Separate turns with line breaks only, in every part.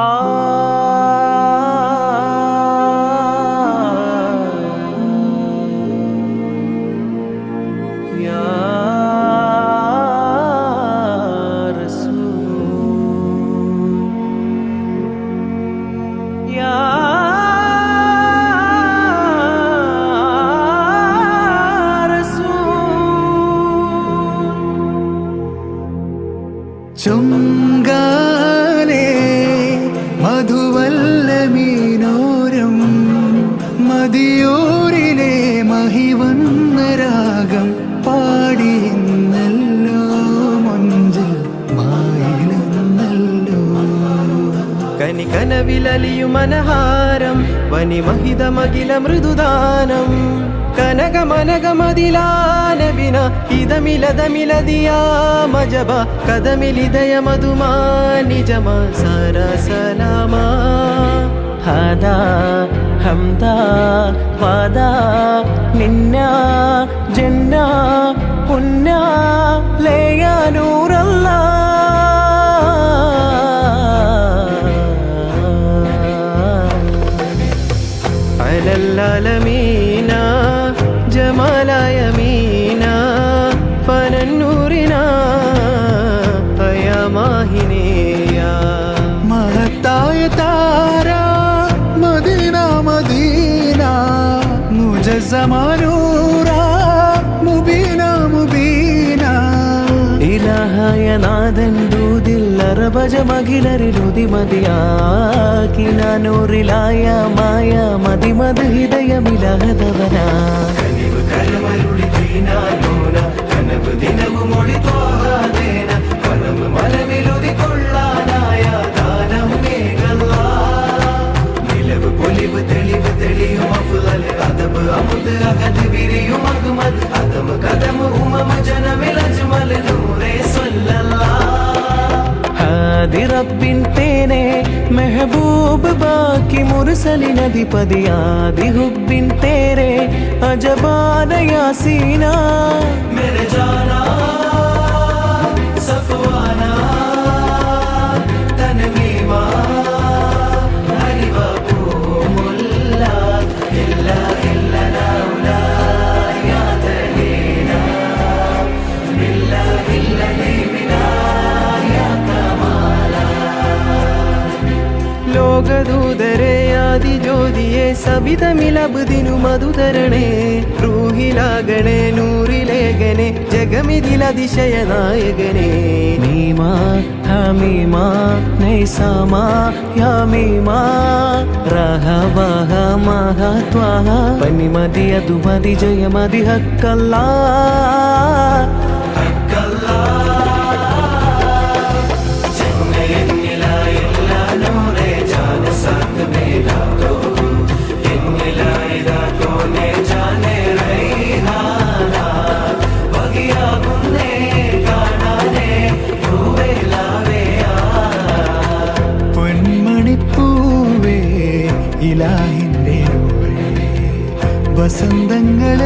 Ah. കനവിലലിയും മനഹാരം വനിമഹിതമഖില മൃദുദാനം കനകമനകമതിലാനബിന ഇതമിലതമിലതിയാ മജബ കഥമിലിതയ മധുമാ നിജമ സാര സലാമാ ഹദാ ഹംദ വാദ നിന്ന ജന്ന പുന്ന
മുജസമാനൂറ മുബീന മുബീന.
ഇലാഹായ നാഥൻ ദൂതിൽ അറബജമഖിലരിലുതി മതിയാക്കി നാനൂറിലായ മായ മതിമത് ഹൃദയമിലഹതവന. കനവ് ദിനവും ഒളി തോഹാതേന أدبر يمضمض قدم قدم أمم جنم الأجمل نور صلى الله هادي رب تيني محبوب باكي مرسل نبي قد يادي حب تيري أجبان ياسينا मेरे जाना ആദിജ്യോതിയെ സവിതമിലബുദിനു മധുതരണേ റൂഹിലാകണേ നൂറിലേഖനെ ജഗമിതിലതിശയ നായകനെ നീമാ ഹമീമാ നൈസാമാ യമീമാ റഹവഹ മഹത്വഹ പനിമതി അതുമതി ജയമതി ഹക്കല്ലാ ഹക്കല്ലാ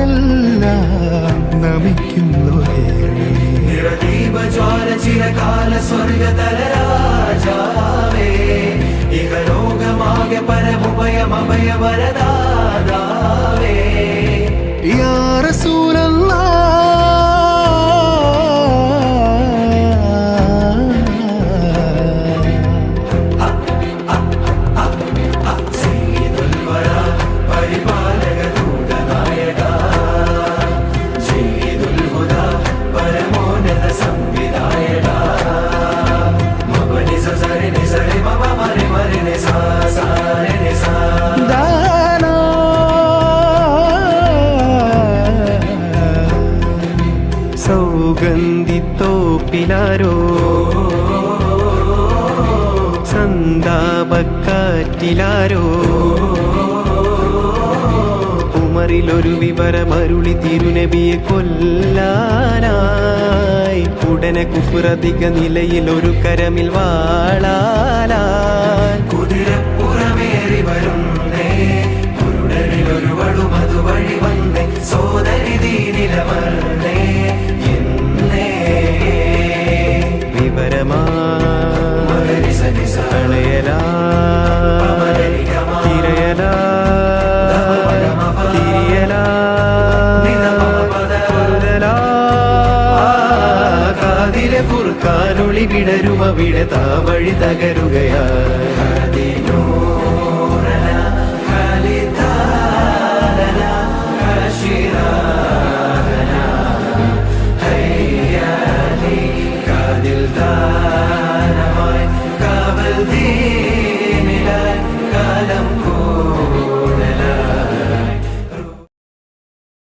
വസന്തങ്ങളെല്ലാം നമിക്കുന്നു.
നിറദീപജ്വാല ചിരകാല സ്വർഗതലരാജാവേ ഇഹലോകമാകെ പരമുഭയമഭയ വരദാതാവേ
Yahweh.
സൗഗന്ധിത്തോപ്പിലാരോ? സന്താപക്കാറ്റിലാരോ? ഉമറിലൊരു വിവരമരുളി തിരുനബിയെ കൊല്ലാനായി. ഉടനെ കുഫുറധിക നിലയിൽ ഒരു കരമിൽ വാളാലായി അവിടെ താവഴി തകരുകയായി കാതിൽ താ